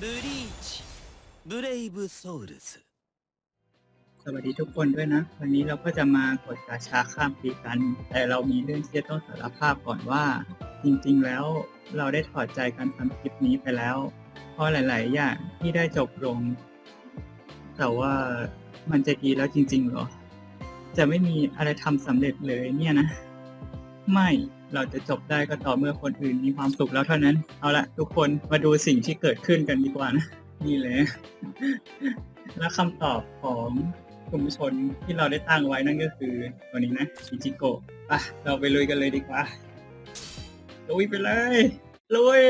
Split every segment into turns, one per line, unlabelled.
ブリーチブレイブソウルズ
สวัสดีทุกคนด้วยนะ วันนี้เราก็จะมากดกาชาข้ามปีกัน แต่เรามีเรื่องที่จะต้องสารภาพก่อนว่า จริงๆแล้วเราได้ถอดใจการทำคลิปนี้ไปแล้ว เพราะหลาย ๆ อย่างที่ได้จบลง แต่ว่ามันจะดีแล้วจริง ๆ เหรอ จะไม่มีอะไรทำสำเร็จเลยเนี่ยนะ ไม่ เราจะจบได้ก็ต่อเมื่อคนอื่นมีความสุขแล้วเท่านั้น เอาละทุกคนมาดูสิ่งที่เกิดขึ้นกันดีกว่านะ นี่เลย และคำตอบของกลุ่มชนที่เราได้ตั้งไว้นั่นก็คือตัวนี้นะอิจิโกะอ่ะเราไปลุยกันเลยดีกว่าลุยไปเลยลุย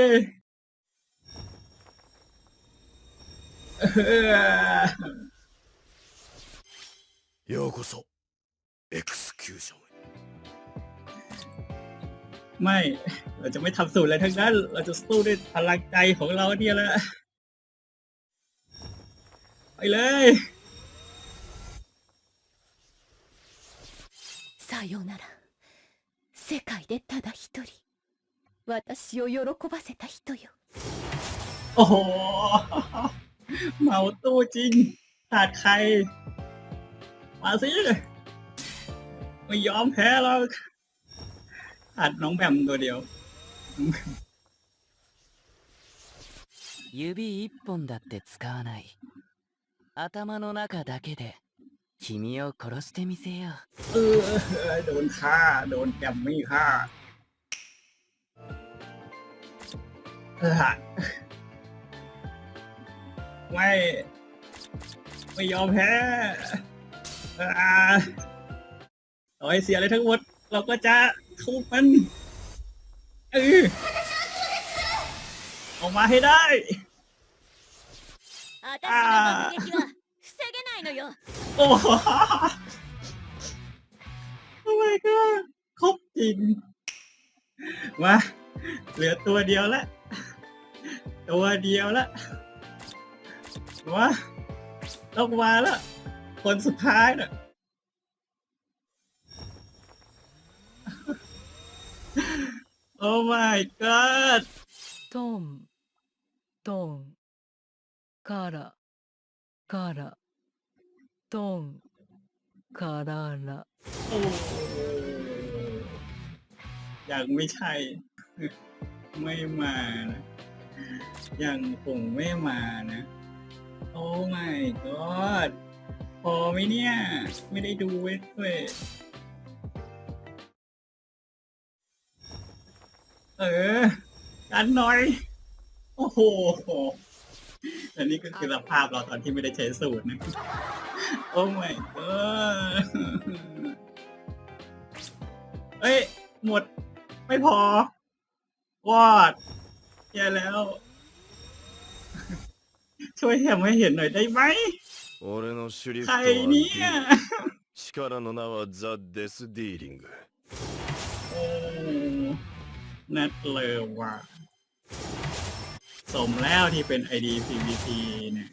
เออ
ようこそエクスキューションへ
ไม่ เราจะไม่ทำสูตรอะไรทั้งนั้น เราจะสู้ด้วยพลังใจของเราเนี่ยแหละไปเลย
さよなら世界でただ一人私を喜ばせた人よ
โอ้โห เมาตู้จริงขาดใคร มาสิ ไม่ยอมแพ้หรอก ขาดน้องแบมตัวเดียว
指一本だって使わない頭の中だけで君を殺してみせよう
เออ โดนฆ่า โดนแกมมี่ฆ่าเออไม่ ไม่ยอมแพ้อ่าต่อให้เสียอะไรทั้งหมด เราก็จะทุบมันเออออกมาให้ได้
อ่า
โอ้โหโอ้ยก็ครบจริงมาเหลือตัวเดียวละ ตัวเดียวละวะต้องมาละคนสุดท้ายน่ะ โอ้ my god
トン、トン、から、から、トン、からら。
โอ้ยังไม่ใช่ ไม่มานะ ยังคงไม่มานะ โอ้ my god พอไหมเนี่ย ไม่ได้ดูเว้ย เว้ยเออ กันหน่อย โอ้โหอันนี้ก็คือสภาพเราตอนที่ไม่ได้ใช้สูตรนะ โอ้ my god เอ้ย หมด ไม่พอ วอดแย่แล้ว ช่วยแถมให้เห็นหน่อยได้ไหม
俺のシュリフ
ใค
ト
ร
は
เนี่
デ
ย
ィ力の名はザ・デス・ディーリング
โอ้ นัดเลยว่ะสมแล้วที่เป็น ID PVP เนี่ย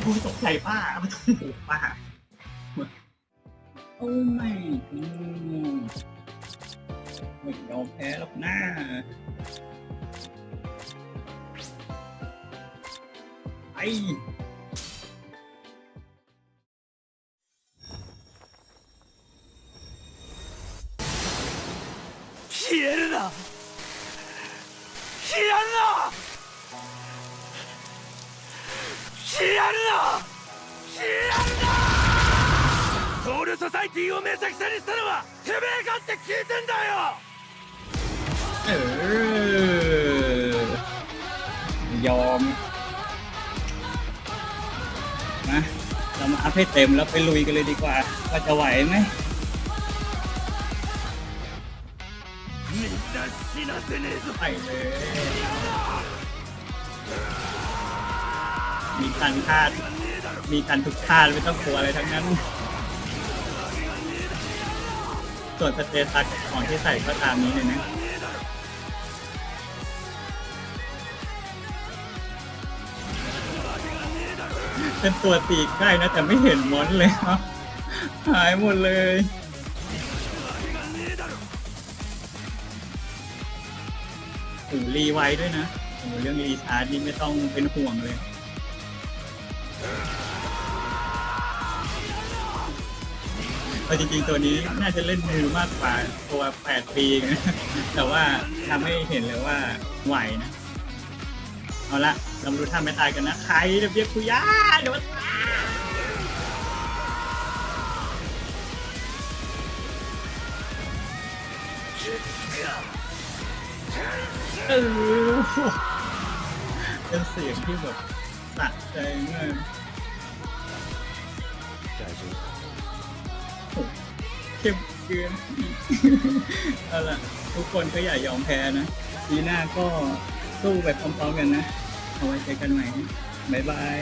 โอ้ยตกใจป้าไม่ต้องหูป้าโอ้ไม่อืมไม่ยอมแพ้หรอกนะไอ
えるな消えるな消えるな消えるなソウルソサイティをめちゃくちゃにしたのはてめえかって聞いてんだよ
เออ ยอม มา เรามาอัพให้เต็มแล้วไปลุยกันเลยดีกว่า ว่าจะไหวไหม
死なせねえぞ
ไปเลย มีทันท่ามีทันทุกท่าไม่ต้องกลัวอะไรทั้งนั้น ส่วนสเตตัสของที่ใส่ก็ตามนี้เลยนะ เป็นตัวตีใกล้นะ แต่ไม่เห็นมอนเลยครับ หายหมดเลย โอ้โหรีไวด้วยนะโอ้โหเรื่องรีชาร์จนี่ไม่ต้องเป็นห่วงเลยเอาจริงๆตัวนี้น่าจะเล่นมือมากกว่าตัว 8 ปีนะแต่ว่าทำให้เห็นเลยว่าไหวนะ เอาละเรามาดูท่าไม่ตายกันนะ ใครจะเบียกคุย่าเดี๋ยวมัน เออป็นเสียงที่แบบตัดใจมาก
ใช่ใช่
เข้มเกินเอาล่ะ ทุกคนก็อย่ายอมแพ้นะปีหน้าก็สู้แบบพร้อมๆกันนะ เอาไว้เจอกันใหม่ บ๊ายบาย